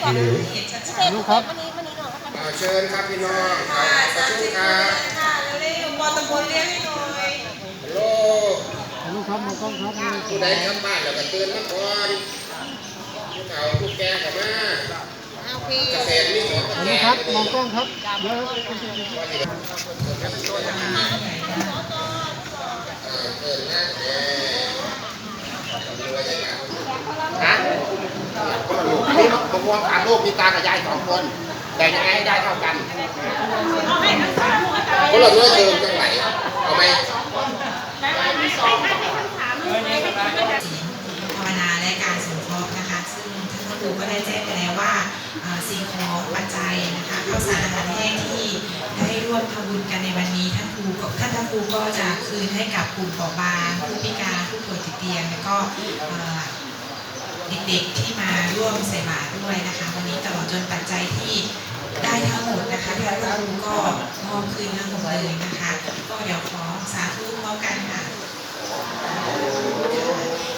ให้เห็นชัดๆลูกครับเชิญครับพี่น้องครับประชุมครับค่ะเร็วๆบอลตะโกนเรียกให้หน่อยฮัลโหลฮัลูกครับมองกล้องครับผู้ใดกลับบ้านแล้วก็เตื่นมาก่อนผู้เฒ่าผู้แก่กับมาเกษตรนี่สวนเกษลูกตรครับมองกล้องครับเดี๋ยวเออเกินนะเด้รวยจัง ฮะคนละลูกอันนี้ผมมองถามลูกมีตากับยายสองคนแต่ยังไงให้ได้เท่ากันคนละด้วยเดิมจังไหนเอาไหมภาวนาและการสงเคราะห์นะคะ ซึ่งท่านพระครูก็ได้แจ้งไปแล้วว่าสิ่งของปัจจัยนะคะข้าวสารอาหารแห้งที่ได้ร่ วมทำบุญกันในวันนี้ท่านครูก็ท่านพระครูก็จะคืนให้กับกลุ่มเปราะบางผู้พิการผู้ป่วยติดเตียงแล้วก็เด็กๆที่มาร่วมใส่บาตรด้วยนะคะ วันนี้ตลอดจนปัจจัยที่ได้ทั้งหมดนะคะที่เรารู้ก็มอบคืนทั้งหมดเลยนะคะ ก็เดี๋ยวขอสาธุพร้อมกันค่ะ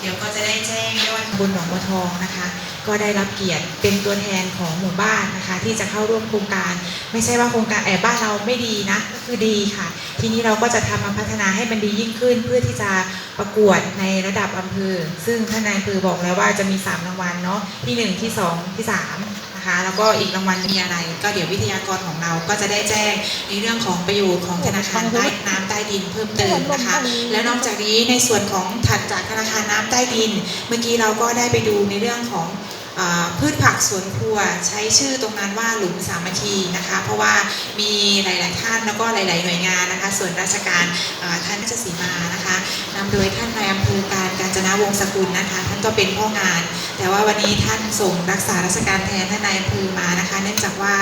ดี๋ยวก็จะได้แจ้งยอดบุญหนองบัวทองนะคะ ก็ได้รับเกียรติเป็นตัวแทนของหมู่บ้านนะคะ ที่จะเข้าร่วมโครงการ ไม่ใช่ว่าโครงการแอบบ้านเราไม่ดีนะก็คือดีค่ะ ทีนี้เราก็จะทำมาพัฒนาให้มันดียิ่งขึ้น เพื่อที่จะประกวดในระดับอำเภอ ซึ่งท่านนายอำเภอบอกแล้วว่าจะมี 3 รางวัลเนาะที่ 1 ที่ 2 ที่ 3 นะคะ แล้วก็อีกรางวัลมีอะไร ก็เดี๋ยววิทยากรของเราก็จะได้แจ้งในเรื่องของประโยชน์ของธนาคารใต้น้ำใต้ดินเพิ่มเติมนะคะ แล้วนอกจากนี้ในส่วนของถัดจากธนาคารน้ำใต้ดิน เมื่อกี้เราก็ได้ไปดูในเรื่องของอ่า พืชผักสวนครัวใช้ชื่อตรงนั้นว่าหลุมสามัคคีนะคะ เพราะว่ามีหลาย ๆ ท่านแล้วก็หลาย ๆ หน่วยงานนะคะ ส่วนราชการท่านราชสีมานะคะนำโดยท่านนายอำเภอการกาญจนาวงศ์สกุลนะคะ ท่านก็เป็นพ่องาน แต่ว่าวันนี้ท่านส่งรักษาราชการแทนท่านนายอำเภอมานะคะ เนื่องจากว่า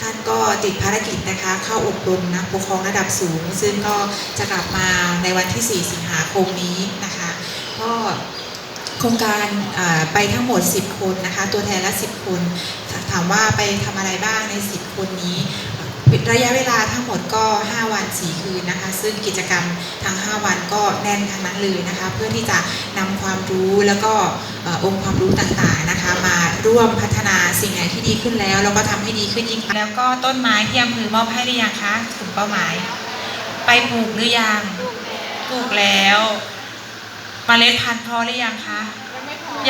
ท่านก็ติดภารกิจนะคะ เข้าอบรมนะปกครองระดับสูง ซึ่งก็จะกลับมาในวันที่ 4 สิงหาคมนี้นะคะ โครงการไปทั้งหมด 10 คนนะคะ ตัวแทนละ 10 คน ถามว่าไปทำอะไรบ้างใน 10 คนนี้ระยะเวลาทั้งหมดก็ 5 วัน 4 คืนนะคะ ซึ่งกิจกรรมทั้ง 5 วันก็แน่นทั้งนั้นเลยนะคะ เพื่อที่จะนำความรู้แล้วก็องค์ความรู้ต่างๆนะคะ มาร่วมพัฒนาสิ่งไหนที่ดีขึ้นแล้ว แล้วก็ทำให้ดีขึ้นยิ่งขึ้นแล้วก็ต้นไม้ที่อำเภอมอบให้หรือยังคะถึงเป้าหมาย ไปปลูกหรือยังปลูกแล้ว เมล็ดพันธุ์พอหรือยังคะ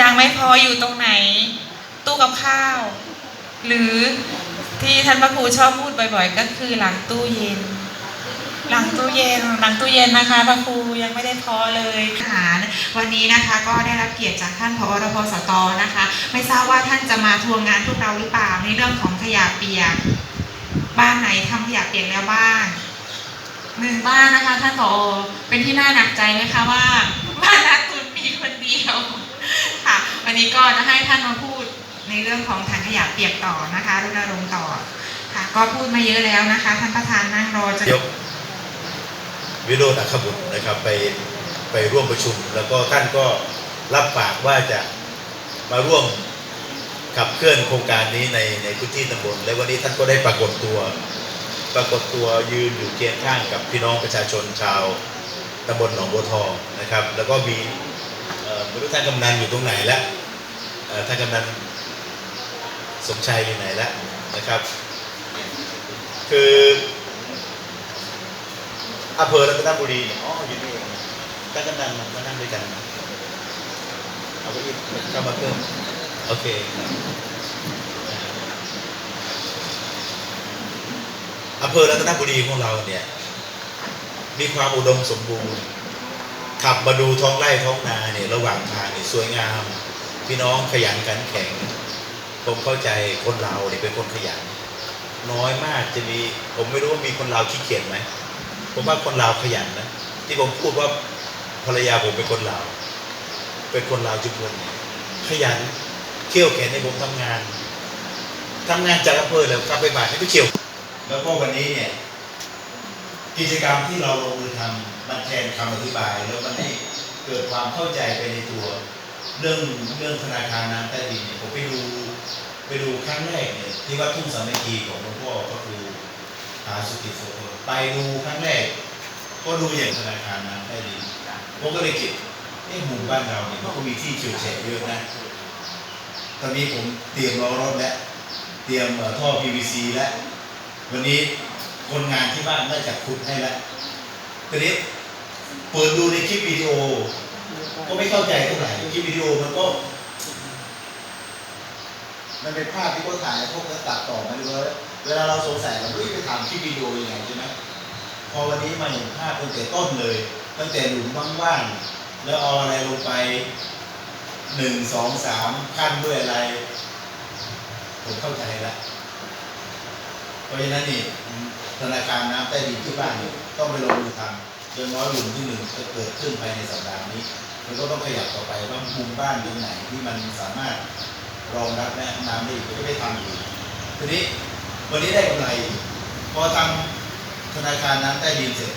ยังไม่พออยู่ตรงไหน ตู้กับข้าว หรือที่ท่านพระครูชอบพูดบ่อย ๆ ก็คือหลังตู้เย็น หลังตู้เย็นหลังตู้เย็นนะคะพระครูยังไม่ได้พอเลยอาหารวันนี้นะคะก็ได้รับเกียรติจากท่านผอรพสตนะคะ ไม่ทราบว่าท่านจะมาทวงงานพวกเราหรือเปล่าในเรื่องของขยะเปียกบ้านไหนทำขยะเปียกแล้วบ้างหนึ่งบ้านนะคะ ท่านผอเป็นที่น่าหนักใจไหมคะว่า บ้านนักตุนมีคนเดียวค่ะ วันนี้ก็จะให้ท่านมาพูดในเรื่องของถังขยะเปียกต่อนะคะรณรงค์ต่อค่ะ ก็พูดมาเยอะแล้วนะคะ ท่านประธานนั่งรอจะยกวิโรจน์อัคบุตรนะครับไปไปร่วมประชุม แล้วก็ท่านก็รับปากว่าจะมาร่วมขับเคลื่อนโครงการนี้ในในพื้นที่ตำบลและวันนี้ท่านก็ได้ปรากฏตัว ปรากฏตัวยืนอยู่เคียงข้างกับพี่น้องประชาชนชาว ตำบลหนองบัวทองนะครับ แล้วก็มีเอ่อไม่รู้ท่านกำนันอยู่ตรงไหนแล้วท่านกำนันสมชัยอยู่ไหนแล้วนะครับ คืออำเภอรัตนบุรีอ๋ออยู่นี่ท่านกำนันมามานั่งด้วยกันเอาไปอีกเข้ามาเพิ่มโอเคอำเภอรัตนบุรีของเราเนี่ย มีความอุดมสมบูรณ์ขับมาดูท้องไร่ท้องนาเนี่ยระหว่างทางเนี่ยสวยงาม พี่น้องขยันขันแข็ง ผมเข้าใจคนเราเนี่ยเป็นคนขยัน น้อยมากจะมีผมไม่รู้ว่ามีคนลาวขี้เกียจไหมผมว่าคนลาวขยันนะที่ผมพูดว่าภรรยาผมเป็นคนลาวเป็นคนลาวจุกคนขยันเขี่ยวแขนในผมทำงานทำงานจากอำเภอแล้วกลับไปบ้านไม่ไปเขี่ยว แล้วก็วันนี้เนี่ย กิจกรรมที่เราลงมือทำมันแทนคำอธิบาย แล้วมันให้เกิดความเข้าใจไปในตัว เรื่องเรื่องธนาคารน้ำใต้ดินเนี่ยผมไปดูไปดูครั้งแรกเนี่ยที่วัดทุ่งสามัคคีของหลวงพ่อก็คือหาสุติโสพลไปดูครั้งแรก ก็ดูอย่างธนาคารน้ำใต้ดินผมก็เลยคิดเอ้หมู่บ้านเราเนี่ยมันก็มีที่เฉียวแฉะเยอะนะตอนนี้ผมเตรียมล้อรถแล้วเตรียมท่อท่อ PVC แล้ววันนี้ คนงานที่บ้านได้จัดขุดให้แล้วทีนี้เปิดดูในคลิปวิดีโอ ก็ไม่เข้าใจเท่าไหร่คลิปวิดีโอมันก็ มันเป็นภาพที่เขาถ่ายพวกนั้นตัดต่อมาด้วเวลาเราสงสัยเราไม่ไปทำคลิปวิดีโอยังไงใช่ไหมพอวันนี้มาเห็นภาพตั้งแต่ต้นเลย ตั้งแต่หลุมว่างๆแล้วเอาอะไรลงไปหนึ่งสองสามขั้นด้วยอะไร ผมเข้าใจแล้ว เพราะฉะนั้นนี่ธนาคารน้ำใต้ดินที่บ้านนี่ต้องไปลงมือทำอย่างน้อยหลุมที่หนึ่งจะเกิดขึ้นภายในสัปดาห์นี้มันก็ต้องขยับต่อไปว่ามุมบ้านตรงไหนที่มันสามารถรองรับแม่น้ำได้อีกก็จะได้ทำอยู่ทีนี้วันนี้ได้กำไรพอทำธนาคารน้ำใต้ดินเสร็จ